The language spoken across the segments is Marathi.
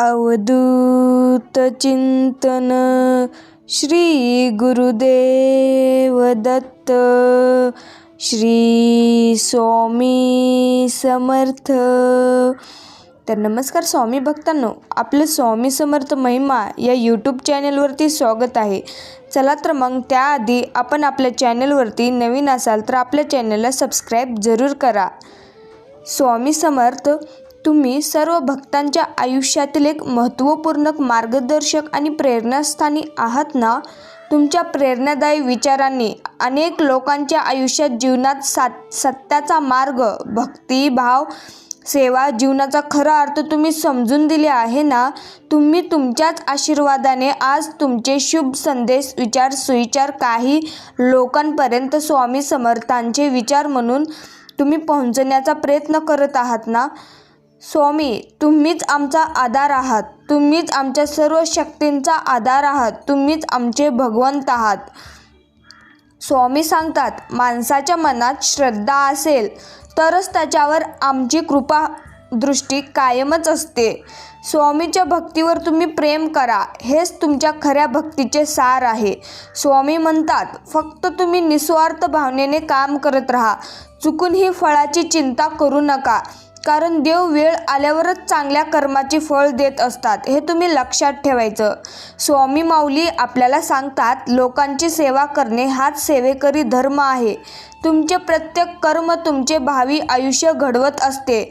अवधूत चिंतन श्री गुरुदेव दत्त श्री स्वामी समर्थ. तर नमस्कार स्वामी भक्तांनो आपलं स्वामी समर्थ महिमा या यूट्यूब चॅनलवरती स्वागत आहे. चला तर मग त्याआधी आपण आपल्या चॅनलवरती नवीन असाल तर आपल्या चॅनलला सबस्क्राईब जरूर करा. स्वामी समर्थ तुम्ही सर्व भक्तांच्या आयुष्यातील एक महत्त्वपूर्ण मार्गदर्शक आणि प्रेरणास्थानी आहात ना? तुमच्या प्रेरणादायी विचारांनी अनेक लोकांच्या आयुष्यात जीवनात सात सत्याचा मार्ग भक्ती भाव सेवा जीवनाचा खरा अर्थ तुम्ही समजून दिले आहे ना? तुम्ही तुमच्याच आशीर्वादाने आज तुमचे शुभ संदेश विचार सुविचार काही लोकांपर्यंत स्वामी समर्थांचे विचार म्हणून तुम्ही पोहोचण्याचा प्रयत्न करत आहात ना? स्वामी तुम्हीच आमचा आधार आहात. तुम्हीच आमच्या सर्व शक्तींचा आधार आहात. तुम्हीच आमचे भगवंत आहात. स्वामी सांगतात माणसाच्या मनात श्रद्धा असेल तरच त्याच्यावर आमची कृपा दृष्टी कायमच असते. स्वामीच्या भक्तीवर तुम्ही प्रेम करा. हेच तुमच्या खऱ्या भक्तीचे सार आहे. स्वामी म्हणतात फक्त तुम्ही निस्वार्थ भावनेने काम करत राहा. चुकून ही फळाची चिंता करू नका. कारण देव वेळ आल्यावरच चांगल्या कर्माची फळ देत असतात हे तुम्ही लक्षात ठेवायचं. स्वामी माऊली आपल्याला सांगतात लोकांची सेवा करणे हाच सेवेकरी धर्म आहे. तुमचे प्रत्येक कर्म तुमचे भावी आयुष्य घडवत असते.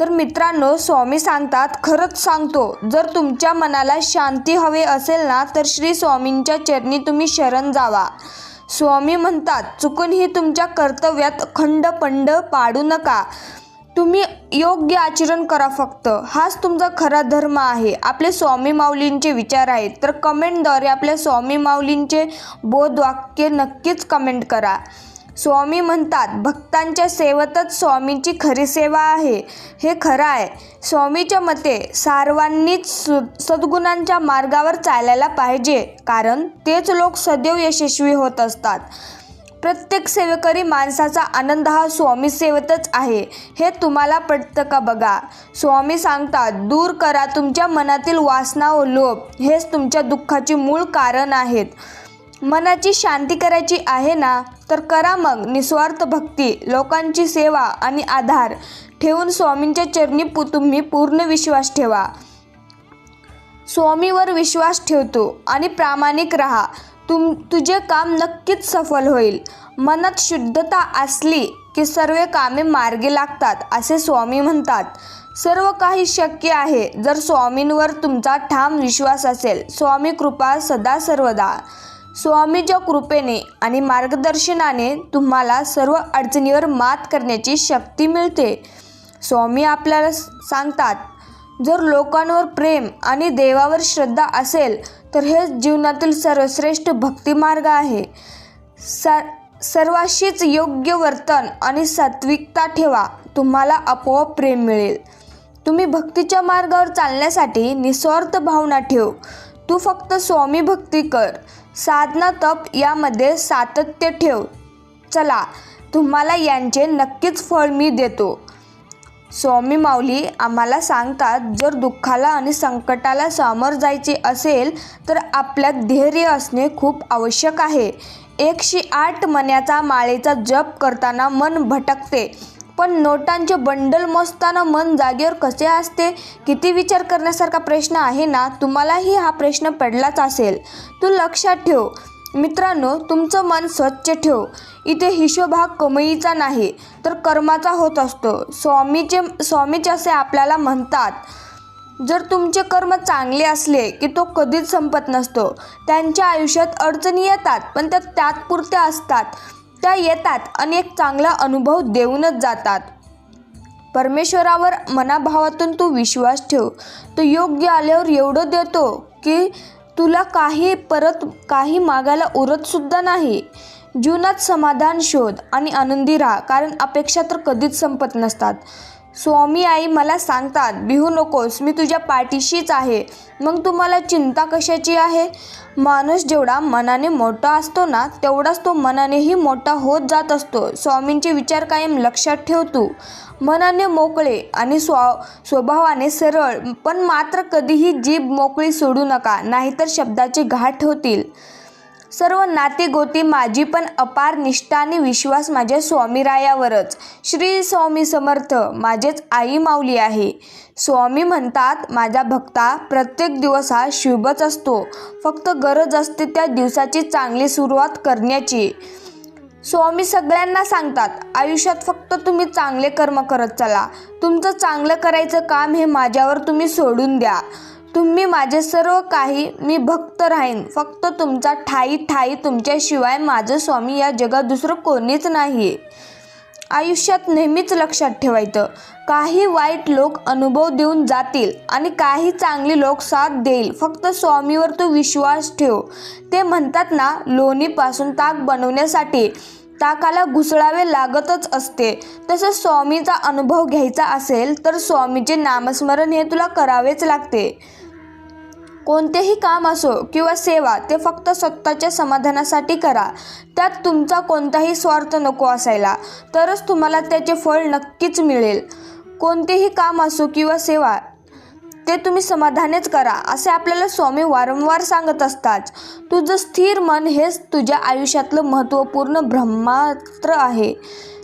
तर मित्रांनो स्वामी सांगतात खरंच सांगतो जर तुमच्या मनाला शांती हवे असेल ना तर श्री स्वामींच्या चरणी तुम्ही शरण जावा. स्वामी म्हणतात चुकूनही तुमच्या कर्तव्यात खंडपंड पाडू नका. तुम्ही योग्य आचरण करा फक्त. हाच तुमचा खरा धर्म आहे. आपले स्वामी माऊलींचे विचार आहेत. तर कमेंटद्वारे आपल्या स्वामी माऊलींचे बोधवाक्य नक्कीच कमेंट करा. स्वामी म्हणतात भक्तांच्या सेवेतच स्वामींची खरी सेवा आहे. हे खरं आहे. स्वामीच्या मते सर्वांनीच सु सद्गुणांच्या मार्गावर चालायला पाहिजे. कारण तेच लोक सदैव यशस्वी होत असतात. प्रत्येक सेवेकरी माणसाचा आनंद हा स्वामी सेवेतच आहे. हे तुम्हाला पटतं का बघा? स्वामी सांगतात दूर करा तुमच्या मनातील वासना व लोभ. हेच तुमच्या दुःखाचे मूळ कारण आहेत. मनाची शांती करायची आहे ना? तर करा मग निस्वार्थ भक्ती लोकांची सेवा आणि आधार. ठेवून स्वामींच्या चरणी पु तुम्ही पूर्ण विश्वास ठेवा. स्वामीवर विश्वास ठेवतो आणि प्रामाणिक राहा. तुम तुझे काम नक्कीच सफल होईल. मनात शुद्धता असली की सर्व कामे मार्गी लागतात असे स्वामी म्हणतात. सर्व काही शक्य आहे. जर स्वामींवर तुमचा ठाम विश्वास असेल स्वामी कृपा सदा सर्वदा. स्वामीच्या कृपेने आणि मार्गदर्शनाने तुम्हाला सर्व अडचणीवर मात करण्याची शक्ती मिळते स्वामी आपल्याला सांगतात जर लोकांवर प्रेम आणि देवावर श्रद्धा असेल तर हेच जीवनातील सर्वश्रेष्ठ भक्तिमार्ग आहे. सा सर्वाशीच योग्य वर्तन आणि सात्विकता ठेवा. तुम्हाला आपोआप प्रेम मिळेल. तुम्ही भक्तीच्या मार्गावर चालण्यासाठी निस्वार्थ भावना ठेव. तू फक्त स्वामी भक्ती कर. साधना तप यामध्ये सातत्य ठेव. चला तुम्हाला यांचे नक्कीच फळ मी देतो. स्वामी माऊली आम्हाला सांगतात जर दुःखाला आणि संकटाला सामोर जायचे असेल तर आपल्यात धैर्य असणे खूप आवश्यक आहे. एकशे आठ मण्याचा माळेचा जप करताना मन भटकते पण नोटांचे बंडल मोजताना मन जागेवर कसे असते? किती विचार करण्यासारखा प्रश्न आहे ना? तुम्हालाही हा प्रश्न पडलाच असेल. तू लक्षात ठेव मित्रांनो तुमचं मन स्वच्छ ठेव. इथे हिशोब हा कमईचा नाही तर कर्माचा होत असतो. स्वामीचे स्वामीचे असे आपल्याला म्हणतात. जर तुमचे कर्म चांगले असले की तो कधीच संपत नसतो. त्यांच्या आयुष्यात अडचणी येतात पण त्या तात्पुरत्या असतात. त्या येतात आणि एक चांगला अनुभव देऊनच जातात. परमेश्वरावर मनाभावातून तू विश्वास ठेव. तो योग्य आल्यावर एवढं देतो की तुला काही परत काही मागायला उरतसुद्धा नाही. जीवनात समाधान शोध आणि आनंदी राहा कारण अपेक्षा तर कधीच संपत नसतात. स्वामी आई मला सांगतात भिवू नकोस मी तुझ्या पाठीशीच आहे. मग तुम्हाला चिंता कशाची आहे? माणूस जेवढा मनाने मोठा असतो ना तेवढाच तो मनानेही मोठा होत जात असतो. स्वामींचे विचार कायम लक्षात ठेव तू मनाने मोकळे आणि स्वा स्वभावाने सरळ पण मात्र कधीही जीभ मोकळी सोडू नका नाहीतर शब्दाचे घाट होतील. सर्व नाती गोती माझी पण अपार निष्ठा आणि विश्वास माझ्या स्वामीरायावरच. श्री स्वामी समर्थ माझेच आई माऊली आहे. स्वामी म्हणतात माझा भक्ता प्रत्येक दिवस हा शुभच असतो. फक्त गरज असते त्या दिवसाची चांगली सुरुवात करण्याची. स्वामी सगळ्यांना सांगतात आयुष्यात फक्त तुम्ही चांगले कर्म करत चला. तुमचं चांगलं करायचं काम हे माझ्यावर तुम्ही सोडून द्या. तुम्ही माझे सर्व काही मी भक्त राहीन. फक्त तुमचा ठाई ठाई तुमच्याशिवाय माझं स्वामी या जगात दुसरं कोणीच नाही आयुष्यात नेहमीच लक्षात ठेवायचं. काही वाईट लोक अनुभव देऊन जातील आणि काही चांगली लोक साथ देईल. फक्त स्वामीवर तू विश्वास ठेव. ते म्हणतात ना लोणीपासून ताक बनवण्यासाठी ताकाला घुसळावे लागतच असते. तसं स्वामीचा अनुभव घ्यायचा असेल तर स्वामीचे नामस्मरण हे तुला करावेच लागते. कोणतेही काम असो किंवा सेवा ते फक्त स्वतःच्या समाधानासाठी करा. त्यात तुमचा कोणताही स्वार्थ नको असायला. तरच तुम्हाला त्याचे फळ नक्कीच मिळेल. कोणतेही काम असो किंवा सेवा ते तुम्ही समाधानेच करा असे आपल्याला स्वामी वारंवार सांगत असतात. तुझं स्थिर मन हेच तुझ्या आयुष्यातलं महत्त्वपूर्ण ब्रह्मात्र आहे.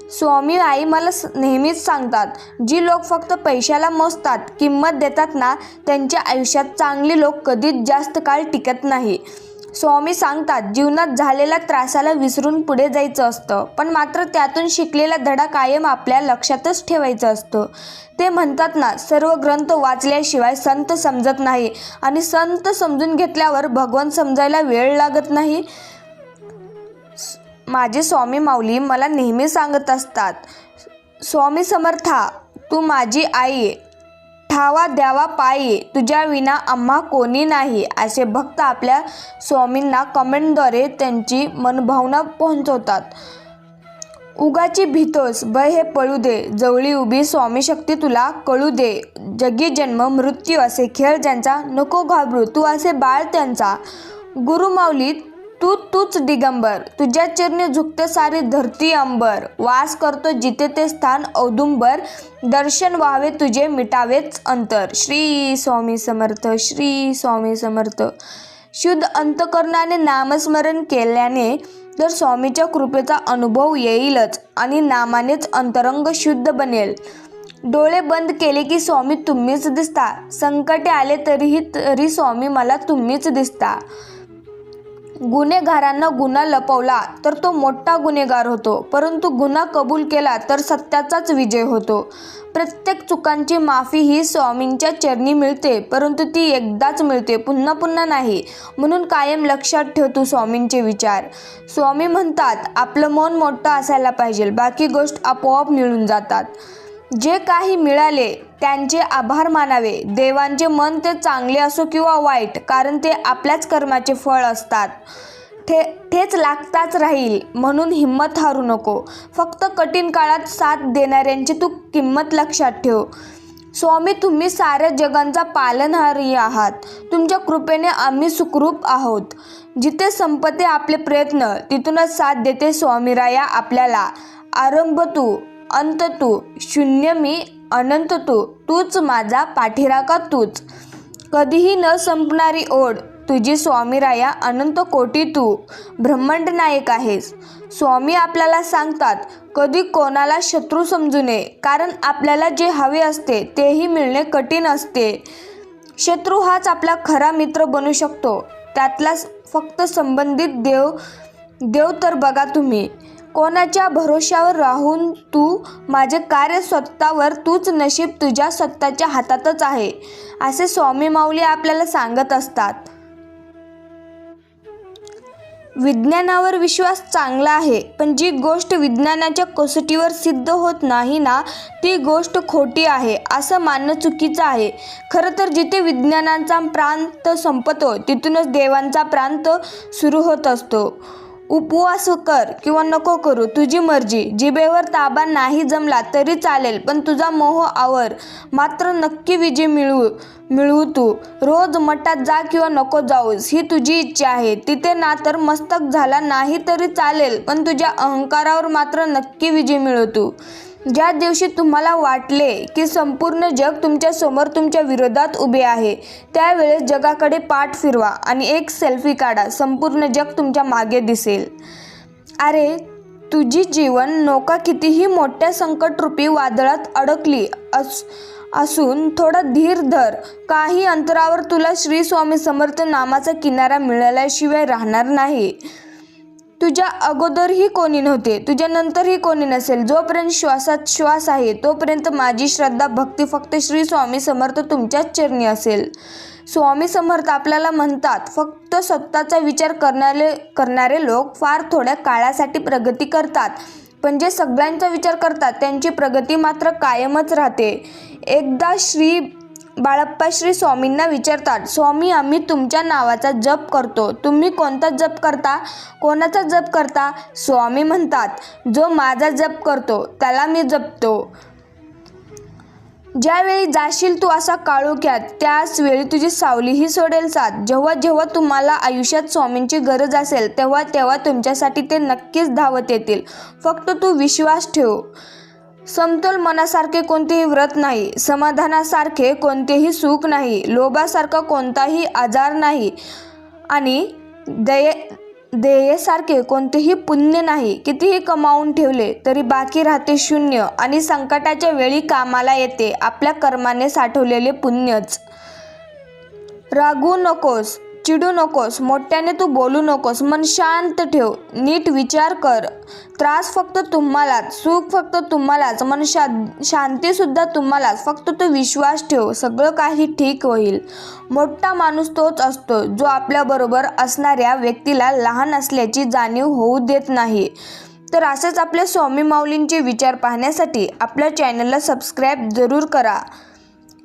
स्वामी आई मला स- नेहमीच सांगतात जी लोक फक्त पैशाला मोजतात किंमत देतात ना त्यांच्या आयुष्यात चांगली लोक कधीच जास्त काळ टिकत नाही. स्वामी सांगतात जीवनात झालेल्या त्रासाला विसरून पुढे जायचं असतं पण मात्र त्यातून शिकलेला धडा कायम आपल्या लक्षातच ठेवायचं असतं. ते म्हणतात ना सर्व ग्रंथ वाचल्याशिवाय संत समजत नाही आणि संत समजून घेतल्यावर भगवान समजायला वेळ लागत नाही. माझे स्वामी माऊली मला नेहमी सांगत असतात स्वामी समर्था तू माझी आई ठावा द्यावा पायी तुझ्या विना आम्हा कोणी नाही. असे भक्त आपल्या स्वामींना कमेंटद्वारे त्यांची मनभावना पोहोचवतात. उगाची भीतोस भय हे पळू दे. जवळी उभी स्वामी शक्ती तुला कळू दे. जगी जन्म मृत्यू असे खेळ ज्यांचा नको घाबरू. तू असे बाळ त्यांचा. गुरुमाऊलीत तू तूच दिगंबर. तुझ्या चरणी झुकते सारी धरती अंबर. वास करतो जिथे ते स्थान औदुंबर. दर्शन व्हावे तुझे मिटावेच अंतर. श्री स्वामी समर्थ श्री स्वामी समर्थ. शुद्ध अंतकरणाने नामस्मरण केल्याने तर स्वामीच्या कृपेचा अनुभव येईलच आणि नामानेच अंतरंग शुद्ध बनेल. डोळे बंद केले की स्वामी तुम्हीच दिसता. संकटे आले तरीही तरी स्वामी मला तुम्हीच दिसता. गुन्हेगारांना गुन्हा लपवला तर तो मोठा गुन्हेगार होतो. परंतु गुन्हा कबूल केला तर सत्याचाच विजय होतो. प्रत्येक चुकांची माफी ही स्वामींच्या चरणी मिळते परंतु ती एकदाच मिळते पुन्हा पुन्हा नाही. म्हणून कायम लक्षात ठेव तू स्वामींचे विचार. स्वामी म्हणतात आपलं मन मोठं असायला पाहिजे बाकी गोष्ट आपोआप मिळून जातात. जे काही मिळाले त्यांचे आभार मानावे. देवांचे मन ते चांगले असो किंवा वाईट कारण ते आपल्याच कर्माचे फळ असतात. ठे ठेच लागताच राहील म्हणून हिंमत हारू नको. फक्त कठीण काळात साथ देणाऱ्यांची तू किंमत लक्षात ठेव. स्वामी तुम्ही साऱ्या जगांचा पालनहारी आहात. तुमच्या कृपेने आम्ही सुखरूप आहोत. जिथे संपते आपले प्रयत्न तिथूनच साथ देते स्वामीराया आपल्याला. आरंभ तू. अंत तू शून्य मी अनंत तू तूच माझा पाठीराका तूच. कधीही न संपणारी ओढ तुझी स्वामीराया अनंत कोटी तू. ब्रह्मांड नायक आहेस. स्वामी आपल्याला सांगतात कधी कोणाला शत्रू समजू नये कारण आपल्याला जे हवे असते तेही मिळणे कठीण असते. शत्रू हाच आपला खरा मित्र बनू शकतो. त्यातला फक्त संबंधित देव देव तर बघा तुम्ही. कोणाच्या भरोश्यावर राहून तू माझे कार्य स्वतःवर तूच नशीब तुझ्या स्वतःच्या हातातच आहे असे स्वामी माऊली आपल्याला सांगत असतात. विज्ञानावर विश्वास चांगला आहे पण जी गोष्ट विज्ञानाच्या कसोटीवर सिद्ध होत नाही ना ती गोष्ट खोटी आहे असं मानणं चुकीचं आहे. खरं तर जिथे विज्ञानाचा प्रांत संपतो तिथूनच देवांचा प्रांत सुरू होत असतो. उपवास कर किंवा नको करू. तुझी मर्जी. जिभेवर ताबा नाही जमला तरी चालेल पण तुझा मोह आवर. मात्र नक्की विजय मिळवू मिळवू तू. रोज मठात जा किंवा नको जाऊस ही तुझी इच्छा आहे. तिथे ना तर मस्तक झाला नाही तरी चालेल पण तुझ्या अहंकारावर मात्र नक्की विजय मिळव तू. ज्या दिवशी तुम्हाला वाटले की संपूर्ण जग तुमच्यासमोर तुमच्या विरोधात उभे आहे त्यावेळेस जगाकडे पाठ फिरवा आणि एक सेल्फी काढा. संपूर्ण जग तुमच्या मागे दिसेल. अरे तुझी जीवन नौका कितीही मोठ्या संकटरूपी वादळात अडकली अस असून थोडा धीर धर. काही अंतरावर तुला श्री स्वामी समर्थ नामाचा किनारा मिळाल्याशिवाय राहणार नाही. तुझ्या अगोदरही कोणी नव्हते तुझ्यानंतरही कोणी नसेल. जोपर्यंत श्वासात श्वास आहे तोपर्यंत माझी श्रद्धा भक्ती फक्त श्री स्वामी समर्थ तुमच्याच चरणी असेल. स्वामी समर्थ आपल्याला म्हणतात फक्त स्वतःचा विचार करणारे करणारे लोक फार थोड्या काळासाठी प्रगती करतात. पण जे सगळ्यांचा विचार करतात त्यांची प्रगती मात्र कायमच राहते. एकदा श्री बाळप्पा श्री स्वामींना विचारतात स्वामी आम्ही तुमच्या नावाचा जप करतो. तुम्ही कोणता जप करता? कोणाचा जप करता? स्वामी म्हणतात जो माझा जप करतो त्याला मी जपतो. ज्यावेळी जाशील तू असा काळोख्यात त्याच वेळी तुझी सावलीही सोडेल साथ. जेव्हा जेव्हा तुम्हाला आयुष्यात स्वामींची गरज असेल तेव्हा तेव्हा तुमच्यासाठी ते नक्कीच धावत येतील. फक्त तू विश्वास ठेव. समतोल मनासारखे कोणतेही व्रत नाही समाधानासारखे कोणतेही सुख नाही लोभासारखा कोणताही आजार नाही आणि दये देयेसारखे कोणतेही पुण्य नाही. कितीही कमावून ठेवले तरी बाकी राहते शून्य आणि संकटाच्या वेळी कामाला येते आपल्या कर्माने साठवलेले पुण्यच. रागू नकोस. चिडू नकोस मोठ्याने तू बोलू नकोस. मन शांत ठेव. नीट विचार कर. त्रास फक्त तुम्हालाच. सुख फक्त तुम्हालाच. मन शा शांतीसुद्धा तुम्हालाच. फक्त तू विश्वास ठेव. सगळं काही ठीक होईल. मोठा माणूस तोच असतो जो आपल्याबरोबर असणाऱ्या व्यक्तीला लहान असल्याची जाणीव होऊ देत नाही. तर असेच आपल्या स्वामी माऊलींचे विचार पाहण्यासाठी आपल्या चॅनलला सबस्क्राईब जरूर करा.